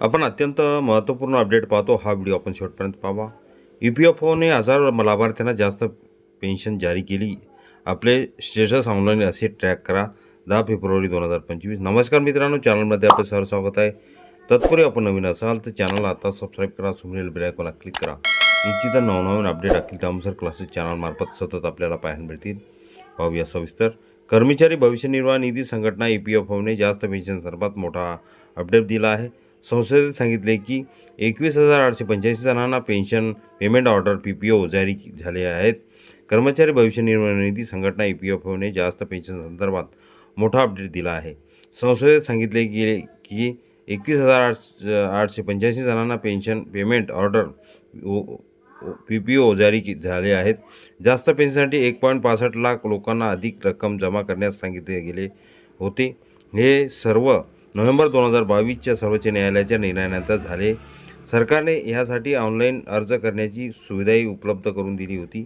आपण अत्यंत महत्त्वपूर्ण अपडेट पाहतो. हा व्हिडिओ आपण शेवटपर्यंत पाहावा. ई पी एफ ओने हजार लाभार्थ्यांना जास्त पेन्शन जारी केली. आपले स्टेटस ऑनलाईन असे ट्रॅक करा. दहा फेब्रुवारी दोन हजार पंचवीस. नमस्कार मित्रांनो चॅनलमध्ये आपलं सर स्वागत आहे. तत्पूर्वी आपण नवीन असाल तर चॅनलला आता सबस्क्राईब करा. सुमरेल बेलायकॉनला क्लिक करा. निश्चित नवनवीन अपडेट असतील त्यानुसार क्लासेस चॅनलमार्फत सतत आपल्याला पाहायला मिळतील. पाहूया सविस्तर. कर्मचारी भविष्य निर्वाह निधी संघटना ई पी एफ ओने जास्त पेन्शन संदर्भात मोठा अपडेट दिला आहे. संसदेत सांगितले की एकवीस हजार आठशे पंच्याऐंशी जणांना pension payment order P P O जारी झाले आहेत. कर्मचारी भविष्य निर्वाह निधी संघटना ई पी एफ ओने जास्त पेन्शन संदर्भात मोठा अपडेट दिला आहे. संसदेत सांगितले गेले की एकवीस हजार आठ आठशे पंच्याऐंशी जणांना pension payment order P P O जारी झाले आहेत. जास्त पेन्शनसाठी एक पॉईंट पासष्ट लाख लोकांना अधिक रक्कम जमा करण्यास सांगितले गेले होते. हे सर्व नोव्हेंबर दोन हजार बावीसच्या सर्वोच्च न्यायालयाच्या निर्णयानंतर झाले. सरकारने ह्यासाठी ऑनलाईन अर्ज करण्याची सुविधाही उपलब्ध करून दिली होती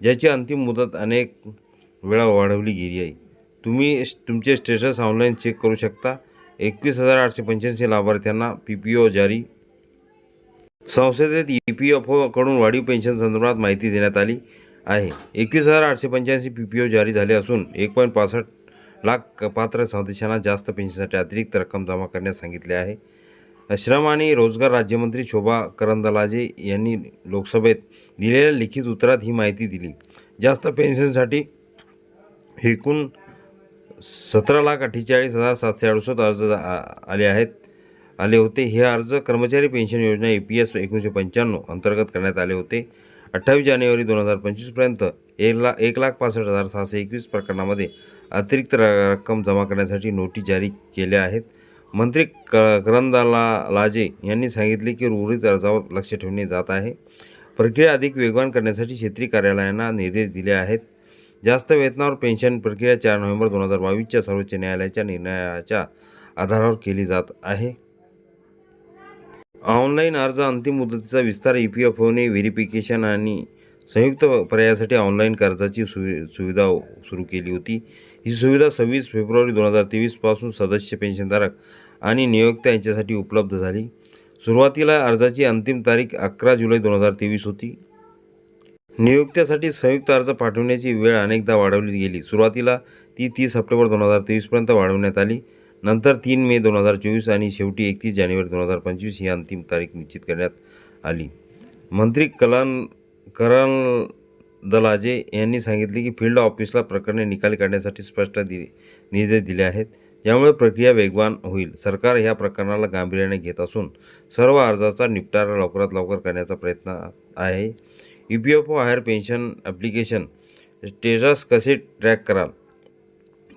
ज्याची अंतिम मुदत अनेक वेळा वाढवली गेली आहे. तुम्ही तुमचे स्टेटस ऑनलाईन चेक करू शकता. एकवीस हजार आठशे पंच्याऐंशी लाभार्थ्यांना पी पी ओ जारी. संसदेत ई पी एफ ओकडून वाढीव पेन्शन संदर्भात माहिती देण्यात आली आहे. एकवीस हजार आठशे पंच्याऐंशी पी पी ओ जारी झाले असून एक पॉईंट पासष्ट लाख पात्र सदस्यांना जास्त पेन्शनसाठी अतिरिक्त रक्कम जमा करण्यास सांगितले आहे. श्रम आणि रोजगार राज्यमंत्री शोभा करंदलाजे यांनी लोकसभेत दिलेल्या लिखित उत्तरात ही माहिती दिली. जास्त पेन्शनसाठी एकूण सतरा लाख अठ्ठेचाळीस हजार सातशे अडुसष्ट अर्ज आले आहेत. आले होते. हे अर्ज कर्मचारी पेन्शन योजना ए पी एस एकोणीसशे पंच्याण्णव अंतर्गत करण्यात आले होते. अठ्ठावीस जानेवारी दोन हजार पंचवीसपर्यंत एक लाख एक लाख पासष्ट हजार सहाशे एकवीस प्रकरणामध्ये अतिरिक्त रक्कम जमा करण्यासाठी नोटीस जारी केल्या आहेत. मंत्री क करंदाला लाजे यांनी सांगितले की उर्वरित अर्जावर लक्ष ठेवणे जात आहे. प्रक्रिया अधिक वेगवान करण्यासाठी क्षेत्रीय कार्यालयांना निर्देश दिले आहेत. जास्त वेतनावर पेन्शन प्रक्रिया चार नोव्हेंबर दोन हजार बावीसच्या सर्वोच्च न्यायालयाच्या निर्णयाच्या आधारावर केली जात आहे. ऑनलाईन अर्ज अंतिम मुदतीचा विस्तार ई पी एफ ओने व्हेरिफिकेशन आणि संयुक्त पर्यायासाठी ऑनलाईन कर्जाची सुवि सुविधा सुरू केली होती. ही सुविधा सव्वीस फेब्रुवारी दोन हजार तेवीसपासून सदस्य पेन्शनधारक आणि नियोक्त्या यांच्यासाठी उपलब्ध झाली. सुरुवातीला अर्जाची अंतिम तारीख अकरा जुलै दोन हजार तेवीस होती. नियुक्त्यासाठी संयुक्त अर्ज पाठवण्याची वेळ अनेकदा वाढवली गेली. सुरुवातीला ती तीस सप्टेंबर दोन हजार तेवीसपर्यंत वाढवण्यात आली. नंतर तीन मे दोन हजार चोवीस आणि शेवटी एकतीस जानेवारी दोन हजार पंचवीस ही अंतिम तारीख निश्चित करण्यात आली. मंत्री कलन करण दलाजे यांनी सांगितले की फील्ड ऑफिसला प्रकरणे निकाली काढण्यासाठी स्पष्ट दि निर्देश दिले आहेत. यामुळे प्रक्रिया वेगवान होईल. सरकार ह्या प्रकरणाला गांभीर्याने घेत असून सर्व अर्जाचा निपटारा लवकरात लवकर करण्याचा प्रयत्न आहे. E P F O higher pension application status कसे ट्रॅक कराल?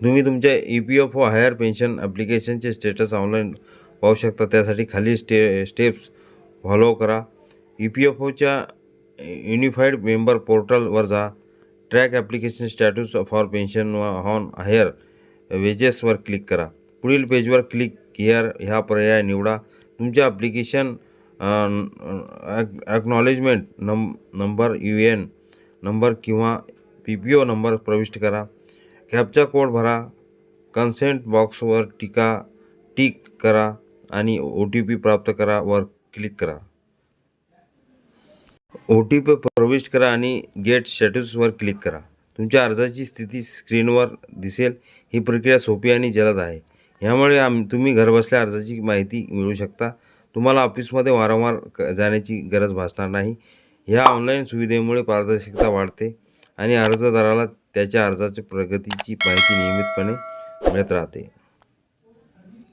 तुम्ही तुमच्या E P F O higher pension ॲप्लिकेशनचे status online पाहू शकता. त्यासाठी खाली स्टे स्टेप्स फॉलो करा. ई पी एफ ओच्या युनिफाईड मेंबर पोर्टलवर जा track application status for pension on higher वेजेसवर click करा पुढील पेजवर क्लिक हिअर ह्या पर्याय निवडा तुमच्या ॲप्लिकेशन ॲक्नॉलेजमेंट नम नंबर यू एन नंबर किंवा पी पी ओ नंबर प्रविष्ट करा कॅपचा कोड भरा कन्सेंट बॉक्सवर टीका टिक करा आणि ओ टी पी प्राप्त करा वर क्लिक करा ओ टी पी प्रविष्ट करा आणि गेट स्टॅटसवर क्लिक करा. तुमच्या अर्जाची स्थिती स्क्रीनवर दिसेल. ही प्रक्रिया सोपी आणि जलद आहे. ह्यामुळे आम तुम्ही घरबसल्या अर्जाची माहिती मिळवू शकता. तुम्हाला ऑफिसमध्ये वारंवार क- जाण्याची गरज भासणार नाही. ह्या ऑनलाईन सुविधेमुळे पारदर्शकता वाढते आणि अर्जदाराला त्याच्या अर्जाच्या प्रगतीची माहिती नियमितपणे मिळत राहते.